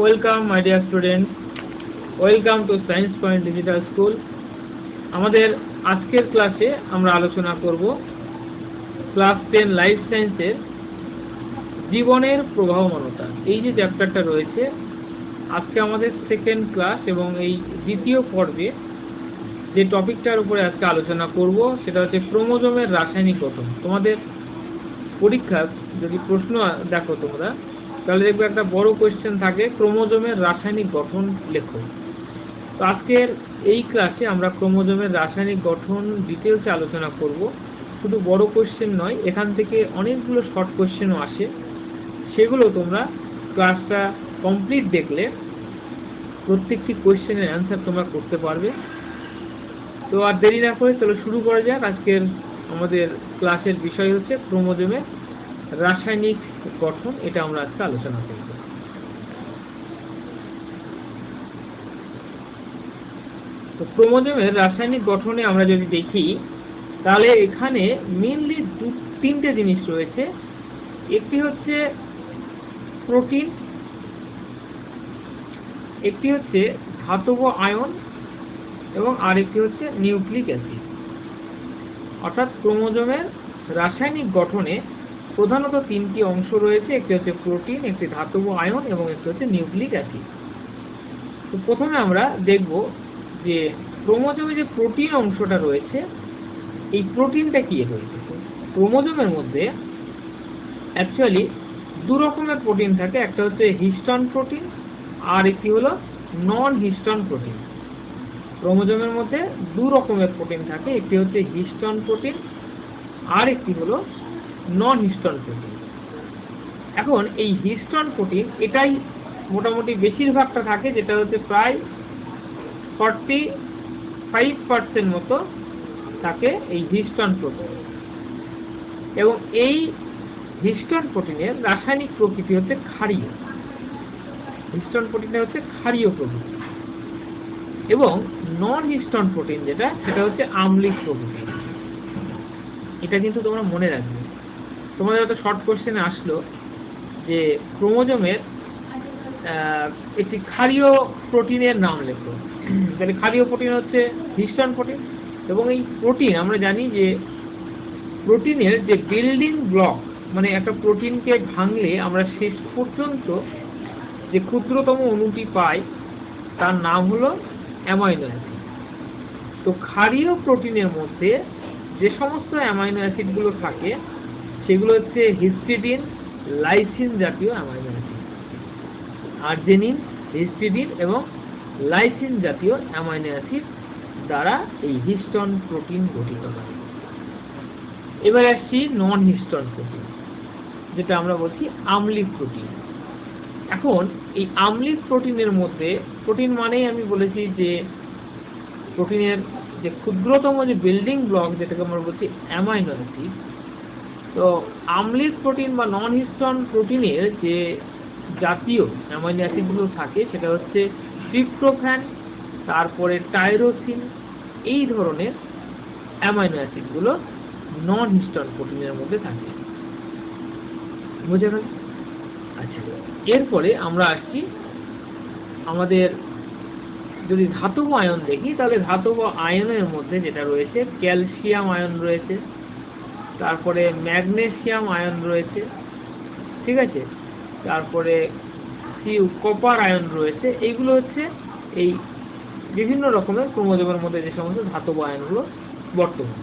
Welcome my dear student welcome to science point digital school আমাদের আজকের ক্লাসে আমরা আলোচনা করব ক্লাস টেন লাইফ সায়েন্সের জীবনের প্রবাহমানতা। এই যে চ্যাপ্টারটা রয়েছে, আজকে আমাদের সেকেন্ড ক্লাস এবং এই দ্বিতীয় পর্বে যে টপিকটার উপরে আজকে আলোচনা করব, সেটা হচ্ছে ক্রোমোজোমের রাসায়নিক গঠন। তোমাদের পরীক্ষা যদি প্রশ্ন দেখো তোমরা তাহলে দেখবে একটা বড় কোয়েশ্চেন থাকে, ক্রোমোজোমের রাসায়নিক গঠন লেখো। তো আজকের এই ক্লাসে আমরা ক্রোমোজোমের রাসায়নিক গঠন ডিটেলসে আলোচনা করব। শুধু বড় কোয়েশ্চেন নয়, এখান থেকে অনেকগুলো শর্ট কোয়েশ্চেনও আসে। সেগুলো তোমরা ক্লাসটা কমপ্লিট দেখলে প্রত্যেকটি কোয়েশ্চেনের অ্যান্সার তোমরা করতে পারবে। তো আর দেরি না করে চলো শুরু করা যাক। আজকের আমাদের ক্লাসের বিষয় হচ্ছে ক্রোমোজোমের রাসায়নিক গঠন, এটা আমরা আজকে আলোচনা করব। তো ক্রোমোজোমের রাসায়নিক গঠনে আমরা যদি দেখি, তাহলে এখানে মেনলি দু, তিনটে জিনিস রয়েছে। একটি হচ্ছে প্রোটিন, একটি হচ্ছে ধাতব আয়ন, এবং আরেকটি হচ্ছে নিউক্লিক অ্যাসিড। অর্থাৎ ক্রোমোজোমের রাসায়নিক গঠনে প্রধানত তিনটি অংশ রয়েছে, একটি হচ্ছে প্রোটিন, একটি ধাতব আয়ন এবং একটি হচ্ছে নিউক্লিক অ্যাসিড। তো প্রথমে আমরা দেখব যে ক্রোমোজোমে যে প্রোটিন অংশটা রয়েছে, এই প্রোটিনটা কি রয়েছে ক্রোমোজোমের মধ্যে অ্যাকচুয়ালি দু রকমের প্রোটিন থাকে, একটা হচ্ছে হিস্টন প্রোটিন আর একটি হলো নন হিস্টন প্রোটিন। ক্রোমোজোমের মধ্যে দু রকমের প্রোটিন থাকে, একটি হচ্ছে হিস্টন প্রোটিন আর একটি হলো নন হিস্টন প্রোটিন এখন এই হিস্টন প্রোটিন এটাই মোটামুটি বেশিরভাগটা থাকে, যেটা হচ্ছে প্রায় ফর্টি ফাইভ পার্সেন্ট মতো থাকে এই হিস্টন প্রোটিন এবং এই হিস্টন প্রোটিনের রাসায়নিক প্রকৃতি হচ্ছে ক্ষারীয়। হিস্টন প্রোটিনটা হচ্ছে ক্ষারীয় প্রকৃতি। এবং নন হিস্টন প্রোটিন যেটা, সেটা হচ্ছে আম্লিক প্রকৃতি। এটা কিন্তু তোমরা মনে রাখবে। তোমাদের হয়তো শর্ট কোশ্চেনে আসলো যে ক্রোমোজোমের একটি ক্ষারীয় প্রোটিনের নাম লেখো। তাহলে ক্ষারীয় প্রোটিন হচ্ছে হিস্টন প্রোটিন এবং এই প্রোটিন, আমরা জানি যে প্রোটিনের যে বিল্ডিং ব্লক মানে একটা প্রোটিনকে ভাঙলে আমরা শেষ পর্যন্ত যে ক্ষুদ্রতম অণুটি পাই, তার নাম হলো অ্যামাইনো অ্যাসিড। তো ক্ষারীয় প্রোটিনের মধ্যে যে সমস্ত অ্যামাইনো অ্যাসিডগুলো থাকে সেগুলো হচ্ছে হিস্টিডিন লাইসিন জাতীয় অ্যামাইনো অ্যাসিড আর্জেনিন হিস্টিডিন এবং লাইসিন জাতীয় অ্যামাইনো অ্যাসিড দ্বারা এই হিস্টন প্রোটিন গঠিত হয়। এবার আসছি নন হিস্টন প্রোটিন যেটা আমরা বলছি আমলিক প্রোটিন এখন এই আমলিক প্রোটিনের মধ্যে প্রোটিন মানেই আমি বলেছি যে প্রোটিনের যে ক্ষুদ্রতম যে বিল্ডিং ব্লক যেটাকে আমরা বলছি অ্যামাইনো অ্যাসিড তো আমলিক প্রোটিন বা নন হিস্টন প্রোটিনের যে জাতীয় অ্যামাইনো অ্যাসিডগুলো থাকে, সেটা হচ্ছে ট্রিপ্টোফ্যান তারপরে টাইরোসিন এই ধরনের অ্যামাইনো অ্যাসিডগুলো নন হিস্টন প্রোটিনের মধ্যে থাকে। বুঝে গেল? আচ্ছা এরপরে আমরা আসছি আমাদের যদি ধাতব আয়ন দেখি, তাহলে ধাতব আয়নের মধ্যে যেটা রয়েছে, ক্যালসিয়াম আয়ন রয়েছে। তারপরে ম্যাগনেসিয়াম আয়ন রয়েছে, ঠিক আছে? তারপরে সিউ কপার আয়ন রয়েছে, এইগুলো হচ্ছে এই বিভিন্ন রকমের ক্রোমোজোমের মধ্যে যে সমস্ত ধাতব আয়নগুলো বর্তমান।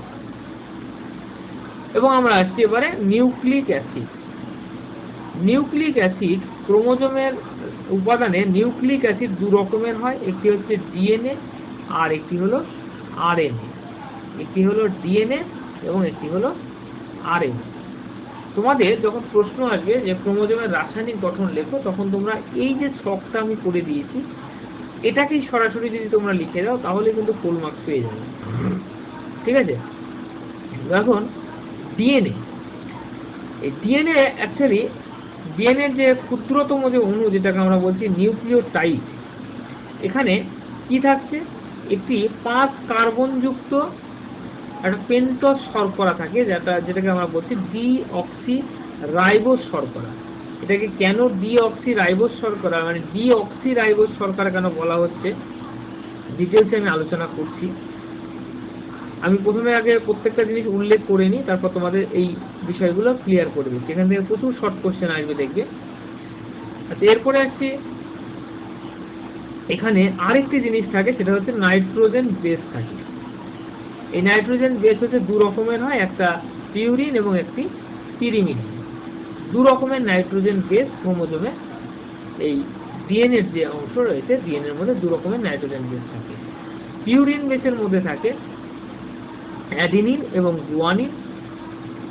এবং আমরা আসছি এবারে নিউক্লিক অ্যাসিড। নিউক্লিক অ্যাসিড ক্রোমোজোমের উপাদানে নিউক্লিক অ্যাসিড দু রকমের হয়, একটি হচ্ছে ডিএনএ আর একটি হলো আরএনএ। একটি হলো ডিএনএ এবং একটি হলো আরএনএ তোমাদের যখন প্রশ্ন আসবে যে ক্রোমোজোমের রাসায়নিক গঠন লেখো, তখন তোমরা এই যে ছকটা আমি করে দিয়েছি, এটাকেই সরাসরি যদি তোমরা লিখে দাও, তাহলে কিন্তু ফুল মার্কস পেয়ে যাবে। ঠিক আছে? এখন ডিএনএ এই ডিএনএ অ্যাকচুয়ালি ডিএনএর যে ক্ষুদ্রতম যে অণু, যেটাকে আমরা বলছি নিউক্লিওটাইড, এখানে কি থাকছে? একটি পাঁচ কার্বনযুক্ত একটা পেন্টস শর্করা থাকে, যেটা, যেটাকে আমরা বলছি ডি অক্সি রাইবোস শর্করা। এটাকে কেন ডিঅক্সি রাইবোস শর্করা মানে ডিঅক্সি রাইবোস শর্করা কেন বলা হচ্ছে? ডিটেলসে আমি আলোচনা করছি। আমি প্রথমে আগে প্রত্যেকটা জিনিস উল্লেখ করে নিই, তারপর তোমাদের এই বিষয়গুলো ক্লিয়ার করে দিচ্ছি এখান থেকে প্রচুর শর্ট কোশ্চেন আসবে দেখবে। আচ্ছা এরপরে আসছি। এখানে আরেকটি জিনিস থাকে, সেটা হচ্ছে নাইট্রোজেন বেস থাকে। এই নাইট্রোজেন বেস হচ্ছে দু রকমের হয়, একটা পিউরিন এবং একটি পিরিমিডিন দু রকমের নাইট্রোজেন বেস ক্রোমোজোমে এই ডিএনএর যে অংশ রয়েছে, ডিএনএর মধ্যে দু রকমের নাইট্রোজেন বেস থাকে। পিউরিন বেসের মধ্যে থাকে অ্যাডিনিন এবং গুয়ানিন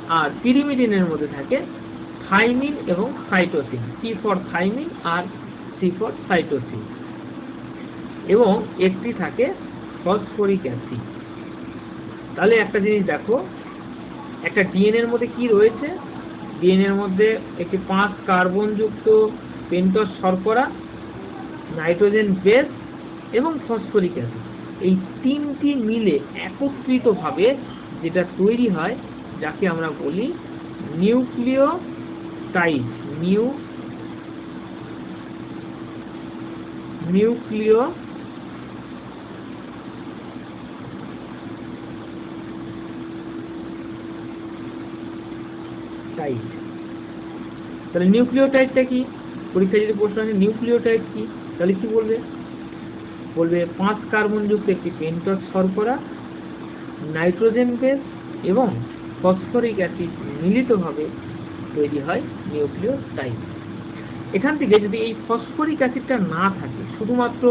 আর পিরিমিডিনের মধ্যে থাকে থাইমিন এবং সাইটোসিন সি ফর থাইমিন আর সি ফর সাইটোসিন। এবং একটি থাকে ফসফরিক অ্যাসিড। তাহলে একটা জিনিস দেখো, একটা ডিএনএর মধ্যে কি রয়েছে? ডিএনএর মধ্যে একটি পাঁচ কার্বনযুক্ত পেন্টস শর্করা নাইট্রোজেন বেস এবং ফসফরিক অ্যাসিড এই তিনটি মিলে একত্রিতভাবে যেটা তৈরি হয়, যাকে আমরা বলি নিউক্লিওটাইড। নিউ নিউক্লিও টাইড তাহলে নিউক্লিওটাইডটা কি? পরীক্ষায় যদি প্রশ্ন আসে নিউক্লিওটাইড কি? তাহলে কি বলবে? বলবে পাঁচ কার্বনযুক্ত একটি পেন্টস শর্করা, নাইট্রোজেন বেস এবং ফসফরিক অ্যাসিড মিলিতভাবে তৈরি হয় নিউক্লিওটাইড এখান থেকে যদি এই ফসফরিক অ্যাসিডটা না থাকে, শুধুমাত্র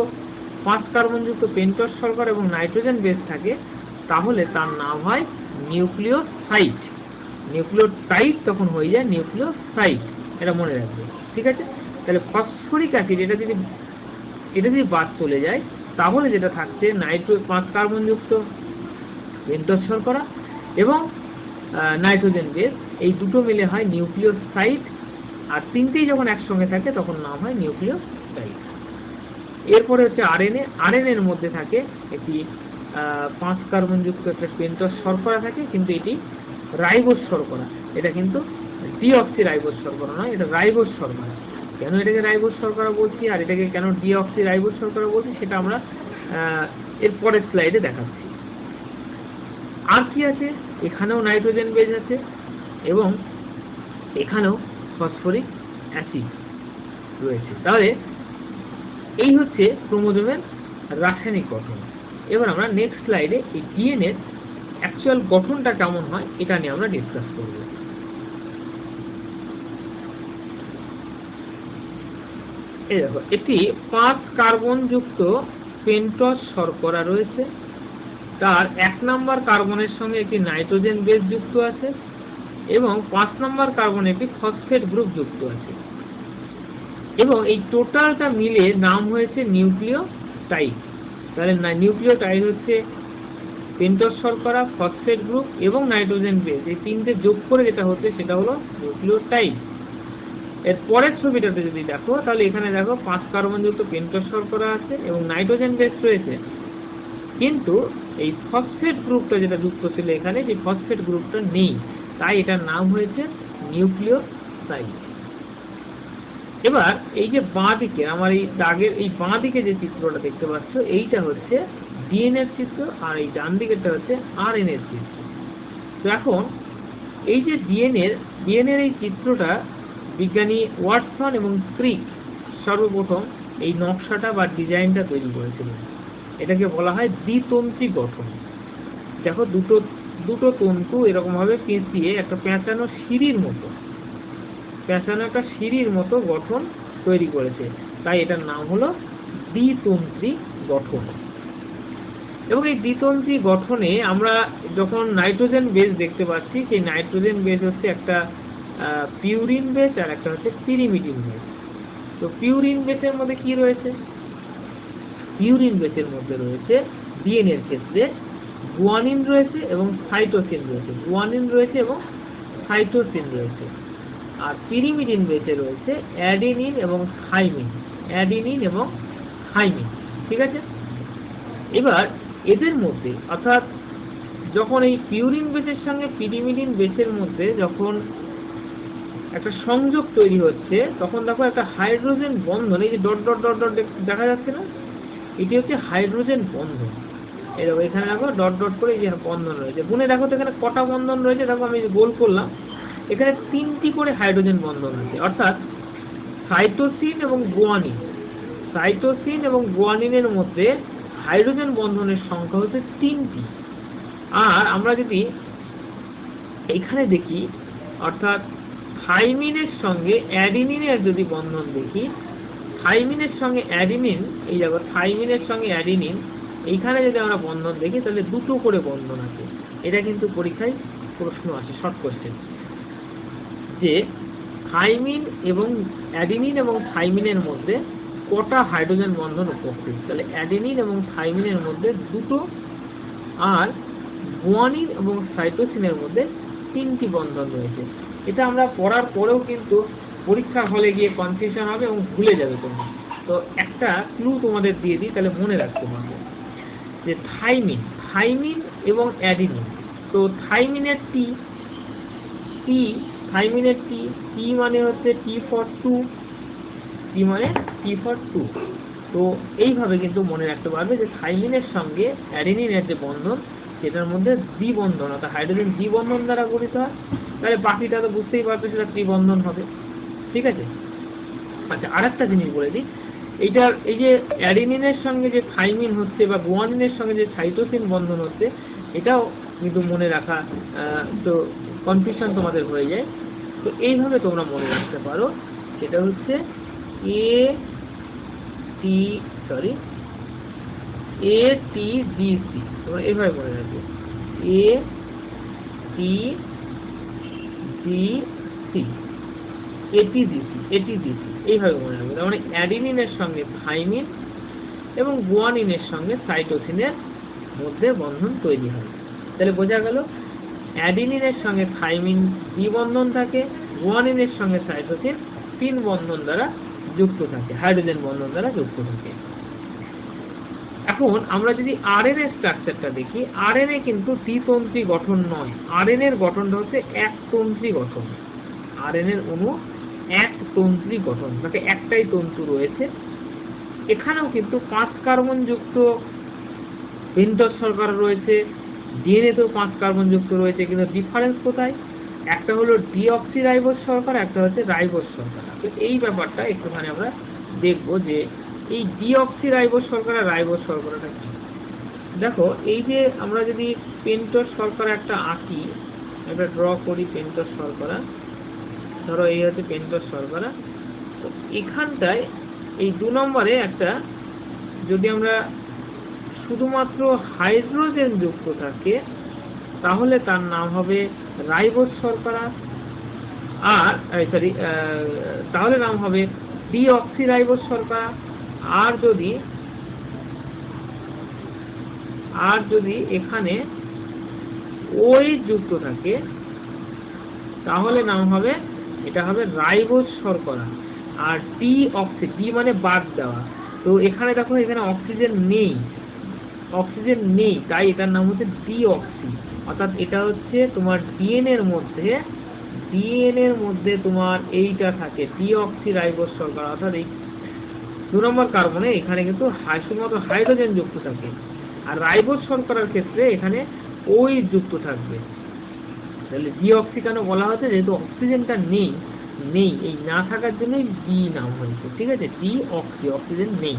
পাঁচ কার্বনযুক্ত পেন্টস শর্করা এবং নাইট্রোজেন বেস থাকে, তাহলে তার নাম হয় নিউক্লিওসাইট নিউক্লিওটাইড তখন হয়ে যায় নিউক্লিওসাইট এটা মনে রাখবে, ঠিক আছে? তাহলে ফসফরিক অ্যাসিড, এটা যদি এটা যদি বাদ চলে যায়, তাহলে যেটা থাকছে নাইট্রো পাঁচ কার্বনযুক্ত পেন্টস শর্করা এবং নাইট্রোজেন বেস এই দুটো মিলে হয় নিউক্লিওসাইট আর তিনটেই যখন একসঙ্গে থাকে, তখন নাম হয় নিউক্লিওসাইট এরপরে হচ্ছে আরএনএ আরএনএ এর মধ্যে থাকে একটি পাঁচ কার্বনযুক্ত একটা পেন্টস শর্করা থাকে, কিন্তু এটি রাইবোস শর্করা। এটা কিন্তু ডিঅক্সি রাইবোস শর্করা নয়, এটা রাইবোস শর্করা। কেন এটাকে রাইবোস শর্করা বলছি আর এটাকে কেন ডিঅক্সি রাইবোস শর্করা বলছি সেটা আমরা এর পরের স্লাইডে দেখাচ্ছি। আর কি আছে? এখানেও নাইট্রোজেন বেজ আছে এবং এখানেও ফসফরিক অ্যাসিড রয়েছে। তাহলে এই হচ্ছে ক্রোমোজোমের রাসায়নিক গঠন। এবার আমরা নেক্সট স্লাইডে এই ডিএনএ অ্যাকচুয়াল গঠনটা কেমন হয়, এটা নিয়ে আমরা ডিসকাস করব। এই দেখো, এটি পাঁচ কার্বনযুক্ত পেন্টস শর্করা রয়েছে। তার এক নাম্বার কার্বনের সঙ্গে একটি নাইট্রোজেন বেস যুক্ত আছে এবং পাঁচ নাম্বার কার্বনে একটি ফসফেট গ্রুপ যুক্ত আছে। এবং এই টোটালটা মিলে নাম হয়েছে নিউক্লিওটাইড। তাহলে নিউক্লিওটাইড হচ্ছে পেন্টস শর্করা, ফসফেট গ্রুপ এবং নাইট্রোজেন বেস এই তিনটে যোগ করে যেটা হচ্ছে সেটা হলো নিউক্লিওটাইড। এর পরের ছবিটাতে যদি দেখো, তাহলে এখানে দেখো পাঁচ কার্বনযুক্ত পেন্টস শর্করা আছে এবং নাইট্রোজেন বেস রয়েছে। কিন্তু এই ফসফেট গ্রুপটা যেটা যুক্ত ছিল এখানে, যে ফসফেট গ্রুপটা নেই, তাই এটার নাম হয়েছে নিউক্লিওসাইড। এবার এই যে বাঁ দিকে আমার এই দাগের এই বাঁ দিকে যে চিত্রটা দেখতে পাচ্ছ, এইটা হচ্ছে ডিএনএ এর চিত্র আর এই ডান দিকেরটা হচ্ছে আরএনএ এর চিত্র। তো এখন এই যে ডিএনএর ডিএনএর এই চিত্রটা বিজ্ঞানী ওয়াটসন এবং ক্রিক সর্বপ্রথম এই নকশাটা বা ডিজাইনটা তৈরি করেছিলেন। এটাকে বলা হয় দ্বিতন্ত্রী গঠন। দেখো দুটো দুটো তন্তু এরকমভাবে পেঁচিয়ে একটা পেঁচানো সিঁড়ির মতো, পেঁচানো একটা সিঁড়ির মতো গঠন তৈরি করেছে। তাই এটার নাম হলো দ্বিতন্ত্রী গঠন। এবং এই দ্বিতন্ত্রী গঠনে আমরা যখন নাইট্রোজেন বেস দেখতে পাচ্ছি, সেই নাইট্রোজেন বেস হচ্ছে একটা পিউরিন বেস আর একটা হচ্ছে পিরিমিডিন বেস তো পিউরিন বেসের মধ্যে কি রয়েছে? পিউরিন বেসের মধ্যে রয়েছে ডিএনএ এর ক্ষেত্রে গুয়ানিন রয়েছে এবং সাইটোসিন রয়েছে। গুয়ানিন রয়েছে এবং সাইটোসিন রয়েছে। আর পিরিমিডিন বেসে রয়েছে অ্যাডিনিন এবং থাইমিন অ্যাডিনিন এবং থাইমিন ঠিক আছে? এবার এদের মধ্যে, অর্থাৎ যখন এই পিউরিন বেসের সঙ্গে পিরিমিডিন বেসের মধ্যে যখন একটা সংযোগ তৈরি হচ্ছে, তখন দেখো একটা হাইড্রোজেন বন্ধন, এই যে ডট ডট ডট ডট দেখা যাচ্ছে না? এটি হচ্ছে হাইড্রোজেন বন্ধন। এরকম এখানে দেখো ডট ডট করে এই যে বন্ধন রয়েছে। গুনে দেখো তো এখানে কটা বন্ধন রয়েছে, দেখো আমি গোল করলাম। এখানে তিনটি করে হাইড্রোজেন বন্ধন আছে, অর্থাৎ সাইটোসিন এবং গোয়ানিন সাইটোসিন এবং গোয়ানিনের মধ্যে হাইড্রোজেন বন্ধনের সংখ্যা হচ্ছে তিনটি। আর আমরা যদি এখানে দেখি, অর্থাৎ থাইমিনের সঙ্গে অ্যাডিনিনের যদি বন্ধন দেখি, থাইমিনের সঙ্গে অ্যাডিনিন, এই দেখো, থাইমিনের সঙ্গে অ্যাডিনিন, এইখানে যদি আমরা বন্ধন দেখি, তাহলে দুটো করে বন্ধন আছে। এটা কিন্তু পরীক্ষায় প্রশ্ন আছে শর্ট কোশ্চেন যে থাইমিন এবং অ্যাডিনিন এবং থাইমিনের মধ্যে কটা হাইড্রোজেন বন্ধন উপস্থিত? তাহলে অ্যাডিনিন এবং থাইমিনের মধ্যে দুটো আর গুয়ানিন এবং সাইটোসিনের মধ্যে তিনটি বন্ধন রয়েছে। এটা আমরা পড়ার পরেও কিন্তু পরীক্ষা হলে গিয়ে কনফিউশন হবে এবং ভুলে যাবে তোমরা। তো একটা ক্লু তোমাদের দিয়ে দিই, তাহলে মনে রাখতে পারবে যে থাইমিন থাইমিন এবং অ্যাডিনিন। তো থাইমিনের টি টি থাইমিনের টি টি মানে হচ্ছে টি ফর টু টি মানে? টি ফর টু তো এইভাবে কিন্তু মনে রাখতে পারবে যে থাইমিনের সঙ্গে অ্যাডিনিনের যে বন্ধন, সেটার মধ্যে দ্বিবন্ধন, অর্থাৎ হাইড্রোজেন দ্বিবন্ধন দ্বারা গঠিত হয়। তাহলে বাকিটা তো বুঝতেই পারবে সেটা ত্রিবন্ধন হবে। ঠিক আছে? আচ্ছা আরেকটা জিনিস বলে দিই। এইটার এই যে অ্যাডিনিনের সঙ্গে যে থাইমিন হচ্ছে বা গুয়ানিনের সঙ্গে যে সাইটোসিন বন্ধন হচ্ছে, এটাও কিন্তু মনে রাখা তো কনফিউশন তোমাদের হয়ে যায়। তো এইভাবে তোমরা মনে রাখতে পারো। সেটা হচ্ছে A T sorry A T D C তোমরা এইভাবে মনে রাখবে। এ টি ডি সি এটিজিসি এইভাবে মনে রাখবে। তার মানে অ্যাডিনিনের সঙ্গে থাইমিন এবং গুয়ানিনের সঙ্গে সাইটোসিনের মধ্যে বন্ধন তৈরি হয়। তাহলে বোঝা গেল, অ্যাডিনিনের সঙ্গে থাইমিন দ্বিবন্ধন থাকে, গুয়ানিনের সঙ্গে সাইটোসিন তিন বন্ধন দ্বারা যুক্ত থাকে হাইড্রোজেন বন্ধন দ্বারা যুক্ত থাকে। এখন আমরা যদি আরএনএ স্ট্রাকচারটা দেখি আরএনএ কিন্তু দ্বিতন্ত্রী গঠন নয়। আরএনএ এর গঠনটা হচ্ছে একতন্ত্রী গঠন। আরএনএ এর অণু এক তন্ত্রী গঠন, তাকে একটাই তন্তু রয়েছে। এখানেও কিন্তু পাঁচ কার্বন যুক্ত পেন্টস সরকার রয়েছে ডিএনএ তেও পাঁচ কার্বন যুক্ত রয়েছে, কিন্তু ডিফারেন্স কোথায়? একটা হলো ডিঅক্সি রাইবোস শর্করা, একটা হচ্ছে রাইবোস শর্করা। তো এই ব্যাপারটা একটুখানি আমরা দেখব যে এই ডিঅক্সি রাইবোস শর্করা রাইবোস শর্করাটা কি? দেখো, এই যে আমরা যদি পেন্টস শর্করা একটা আঁকি, একটা ড্র করি পেন্টস শর্করা, ধরো এই হচ্ছে পেন্টস শর্করা, তো এখানটায় এই দু নম্বরে একটা যদি আমরা শুধুমাত্র হাইড্রোজেন যুক্ত থাকে, তাহলে তার নাম হবে রাইবোস শর্করা আর সরি তাহলে নাম হবে ডিঅক্সি রাইবোস শর্করা। আর যদি আর যদি এখানে ওই যুক্ত থাকে, তাহলে নাম হবে, এটা হবে রাইবোস শর্করা। আর টি অক্সি টি মানে বাদ দেওয়া। তো এখানে দেখো, এখানে অক্সিজেন নেই। অক্সিজেন নেই, তাই এটার নাম হচ্ছে ডিঅক্সি অর্থাৎ এটা হচ্ছে তোমার ডিএনএ এর মধ্যে ডিএনএ এর মধ্যে তোমার এইটা থাকে ডিঅক্সি রাইবোস শর্করা অর্থাৎ এই দু নম্বর কার্বনে এখানে কিন্তু শুধুমাত্র হাইড্রোজেন যুক্ত থাকে। আর রাইবোস শর্করার ক্ষেত্রে এখানে ওই যুক্ত থাকবে। তাহলে ডিঅক্সি কেন বলা হচ্ছে? যেহেতু অক্সিজেনটা নেই নেই, এই না থাকার জন্যই ডি নাম হয়েছে, ঠিক আছে? ডি অক্সি অক্সিজেন নেই।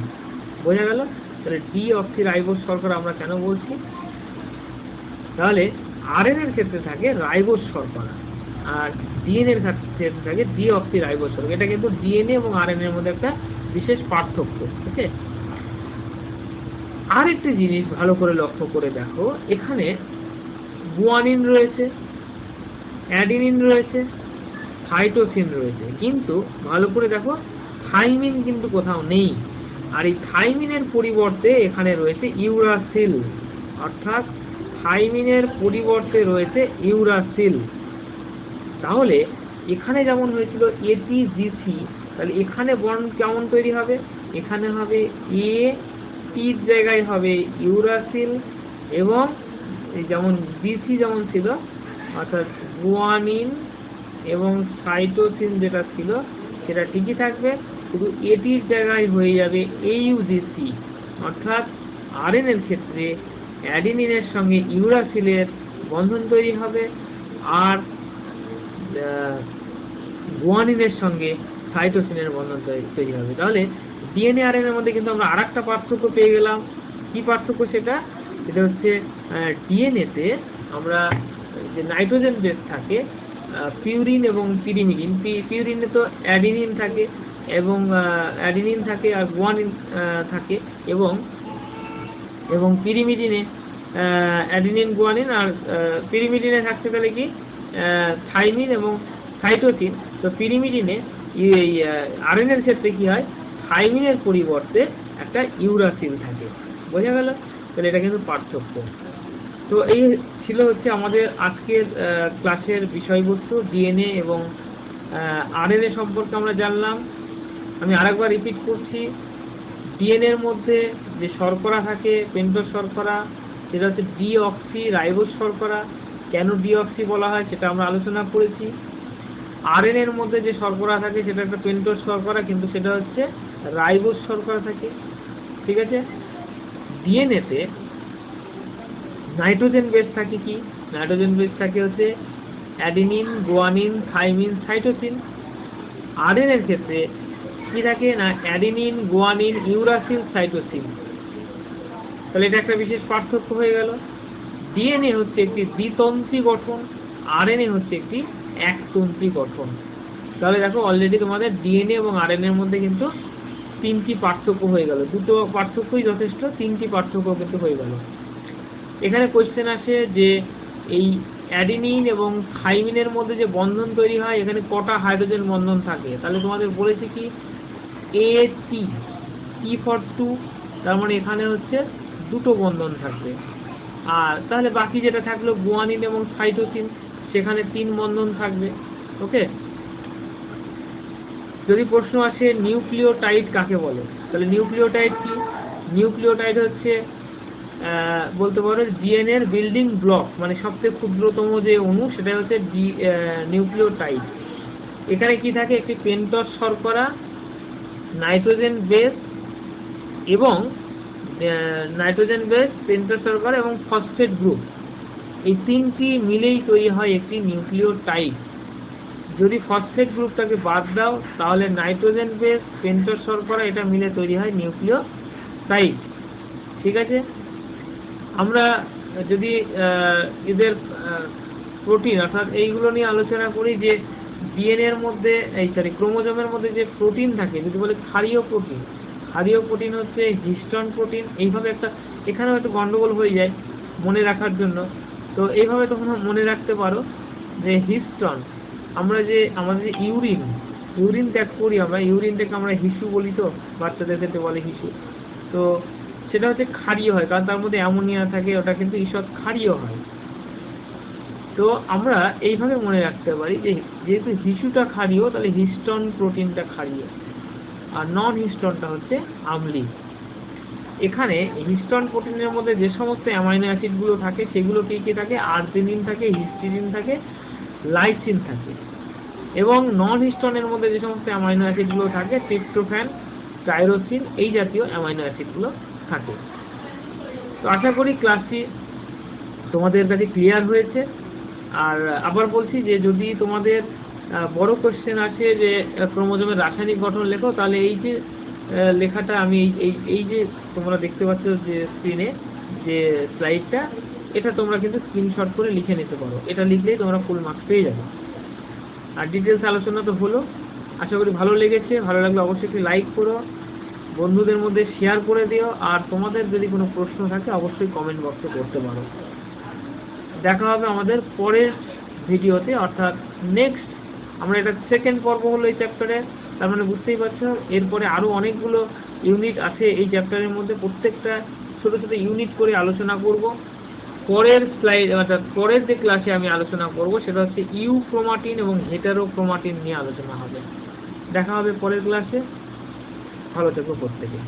বোঝা গেল? তাহলে ডি অক্সি রাইবোস শর্করা আমরা কেন বলছি? তাহলে আরএন এর ক্ষেত্রে থাকে রাইবোস শর্করা, আর ডিএনএ এর ক্ষেত্রে থাকে ডি অক্সি রাইবোস শর্করা। এটা কিন্তু ডিএনএ এবং আরএনএ এর মধ্যে একটা বিশেষ পার্থক্য, ওকে? আরেকটি জিনিস ভালো করে লক্ষ্য করে দেখো, এখানে গুয়ানিন রয়েছে অ্যাডিনিন রয়েছে সাইটোসিন রয়েছে। কিন্তু ভালো করে দেখো থাইমিন কিন্তু কোথাও নেই। আর এই থাইমিনের পরিবর্তে এখানে রয়েছে ইউরাসিল, অর্থাৎ থাইমিনের পরিবর্তে রয়েছে ইউরাসিল। তাহলে এখানে যেমন হয়েছিল এটিজিসি তাহলে এখানে বন্ড কেমন তৈরি হবে? এখানে হবে এ টির জায়গায় হবে ইউরাসিল এবং যেমন জিসি যেমন ছিল, অর্থাৎ গুয়ানিন এবং সাইটোসিন যেটা ছিল, সেটা ঠিকই থাকবে। শুধু এটির জায়গায় হয়ে যাবে এইউজিসি অর্থাৎ আরএন এর ক্ষেত্রে অ্যাডিনিনের সঙ্গে ইউরাসিলের বন্ধন তৈরি হবে আর গুয়ানিনের সঙ্গে সাইটোসিনের বন্ধন তৈরি- তৈরি হবে। তাহলে ডিএনএ আর এর মধ্যে কিন্তু আমরা আরেকটা পার্থক্য পেয়ে গেলাম। কি পার্থক্য সেটা? সেটা হচ্ছে ডিএনএতে আমরা যে নাইট্রোজেন বেস থাকে পিউরিন এবং পিরিমিডিন। পিউরিনে তো অ্যাডিনিন থাকে। এবং অ্যাডিনিন থাকে আর গুয়ানিন থাকে এবং এবং পিরিমিডিনে অ্যাডিনিন গুয়ানিন আর পিরিমিডিনে থাকছে তাহলে কি থাইমিন এবং সাইটোসিন তো পিরিমিডিনে এই আরএনএর ক্ষেত্রে কি হয় থাইমিনের পরিবর্তে একটা ইউরাসিল থাকে। বোঝা গেল? তাহলে এটা কিন্তু পার্থক্য। তো এই ছিল হচ্ছে আমাদের আজকের ক্লাসের বিষয়বস্তু ডিএনএ এবং আরএনএ সম্পর্কে আমরা জানলাম। আমি আরেকবার রিপিট করছি। ডিএনএ এর মধ্যে যে শর্করা থাকে পেন্টোজ শর্করা, সেটা হচ্ছে ডিঅক্সি রাইবোজ শর্করা। কেন ডিঅক্সি বলা হয় সেটা আমরা আলোচনা করেছি। আরএনএ এর মধ্যে যে শর্করা থাকে, সেটা একটা পেন্টোজ শর্করা, কিন্তু সেটা হচ্ছে রাইবোজ শর্করা থাকে। ঠিক আছে? ডিএনএতে নাইট্রোজেন বেস থাকে কি? নাইট্রোজেন বেস থাকে হচ্ছে adenine guanine thymine cytosine RNA এর ক্ষেত্রে কি থাকে না? Adenine, guanine, uracil, cytosine. তাহলে এটা একটা বিশেষ পার্থক্য হয়ে গেল। ডিএনএ হচ্ছে একটি দ্বিতন্ত্রী গঠন, আরএনএ হচ্ছে একটি একতন্ত্রী গঠন। তাহলে দেখো অলরেডি তোমাদের ডিএনএ এবং আরএনএ এর মধ্যে কিন্তু তিনটি পার্থক্য হয়ে গেল। দুটো পার্থক্যই যথেষ্ট, তিনটি পার্থক্য কিন্তু হয়ে গেল। এখানে কোয়েশ্চেন আসে যে এই অ্যাডিনিন এবং থাইমিনের মধ্যে যে বন্ধন তৈরি হয়, এখানে কটা হাইড্রোজেন বন্ধন থাকে? তাহলে তোমাদের বলেছে কি? এ টি ফর টু তার মানে এখানে হচ্ছে দুটো বন্ধন থাকবে। আর তাহলে বাকি যেটা থাকল গুয়ানিন এবং সাইটোসিন সেখানে তিন বন্ধন থাকবে ওকে যদি প্রশ্ন আসে নিউক্লিওটাইড কাকে বলে? তাহলে নিউক্লিওটাইড কি? নিউক্লিওটাইড হচ্ছে বলতে পারো ডিএনএ এর বিল্ডিং ব্লক মানে সবচেয়ে ক্ষুদ্রতম যে অণু, সেটা হচ্ছে ডি নিউক্লিওটাইড। এখানে কি থাকে? একটি পেন্টস শর্করা নাইট্রোজেন বেস এবং নাইট্রোজেন বেস শর্করা এবং ফসফেট গ্রুপ। এই তিনটি মিলেই তৈরি হয় একটি নিউক্লিয় নিউক্লিওটাইড। যদি ফসফেট গ্রুপটাকে বাদ দাও, তাহলে নাইট্রোজেন বেস পেন্টস শর্করা এটা মিলে তৈরি হয় নিউক্লিয় নিউক্লিওটাইড। ঠিক আছে? আমরা যদি এদের প্রোটিন, অর্থাৎ এইগুলো নিয়ে আলোচনা করি যে ডিএনএ এর মধ্যে, এই সরি ক্রোমোজোমের মধ্যে যে প্রোটিন থাকে, যদি বলে ক্ষারীয় প্রোটিন ক্ষারীয় প্রোটিন হচ্ছে হিস্টন প্রোটিন এইভাবে একটা, এখানেও একটু গন্ডগোল হয়ে যায় মনে রাখার জন্য। তো এইভাবে তখন মনে রাখতে পারো যে হিস্টন আমরা যে, আমাদের যে ইউরিন ইউরিন ত্যাগ করি আমরা ইউরিনটাকে আমরা হিসু বলি তো, বাচ্চাদের ক্ষেত্রে বলে হিসু। তো সেটা হচ্ছে ক্ষারীয় হয়, কারণ তার মধ্যে অ্যামোনিয়া থাকে, ওটা কিন্তু ঈষৎ ক্ষারীয় হয়। তো আমরা এইভাবে মনে রাখতে পারি যে যেহেতু হিসুটা ক্ষারীয়, তাহলে হিস্টন প্রোটিনটা ক্ষারীয়। আর নন হিস্টনটা হচ্ছে আম্লিক এখানে হিস্টন প্রোটিনের মধ্যে যে সমস্ত অ্যামাইনো অ্যাসিডগুলো থাকে, সেগুলো কী কী থাকে? আর্জিনিন থাকে হিস্টিডিন থাকে লাইসিন থাকে। এবং নন হিস্টনের মধ্যে যে সমস্ত অ্যামাইনো অ্যাসিডগুলো থাকে ট্রিপ্টোফ্যান টাইরোসিন এই জাতীয় অ্যামাইনো অ্যাসিডগুলো থাকে। তো আশা করি ক্লাসটি তোমাদের কাছে ক্লিয়ার হয়েছে। আর আবার বলছি যে যদি তোমাদের বড় কোশ্চেন আছে যে ক্রোমোজোমের রাসায়নিক গঠন লেখো, তাহলে এই যে লেখাটা আমি এই এই এই যে তোমরা দেখতে পাচ্ছ যে স্ক্রিনে যে স্লাইডটা এটা তোমরা কিন্তু স্ক্রিনশট করে লিখে নিতে পারো। এটা লিখলেই তোমরা ফুল মার্কস পেয়ে যাবে। আর ডিটেলস আলোচনা তো হলো। আশা করি ভালো লেগেছে। ভালো লাগলে অবশ্যই একটি লাইক করো। বন্ধুদের মধ্যে শেয়ার করে দিও। আর তোমাদের যদি কোনো প্রশ্ন থাকে, অবশ্যই কমেন্ট বক্সে করতে পারো। দেখা হবে আমাদের পরের ভিডিওতে, অর্থাৎ নেক্সট আমরা এটা সেকেন্ড পর্ব হলো এই চ্যাপ্টারে তার মানে বুঝতেই পারছ, এরপরে আরও অনেকগুলো ইউনিট আছে এই চ্যাপ্টারের মধ্যে। প্রত্যেকটা ছোট ছোট ইউনিট করে আলোচনা করব। পরের স্লাইড অর্থাৎ পরের যে ক্লাসে আমি আলোচনা করব, সেটা হচ্ছে ইউ ক্রোমাটিন এবং হেটারো ক্রোমাটিন নিয়ে আলোচনা হবে। দেখা হবে পরের ক্লাসে ভালো থেকো প্রত্যেকে।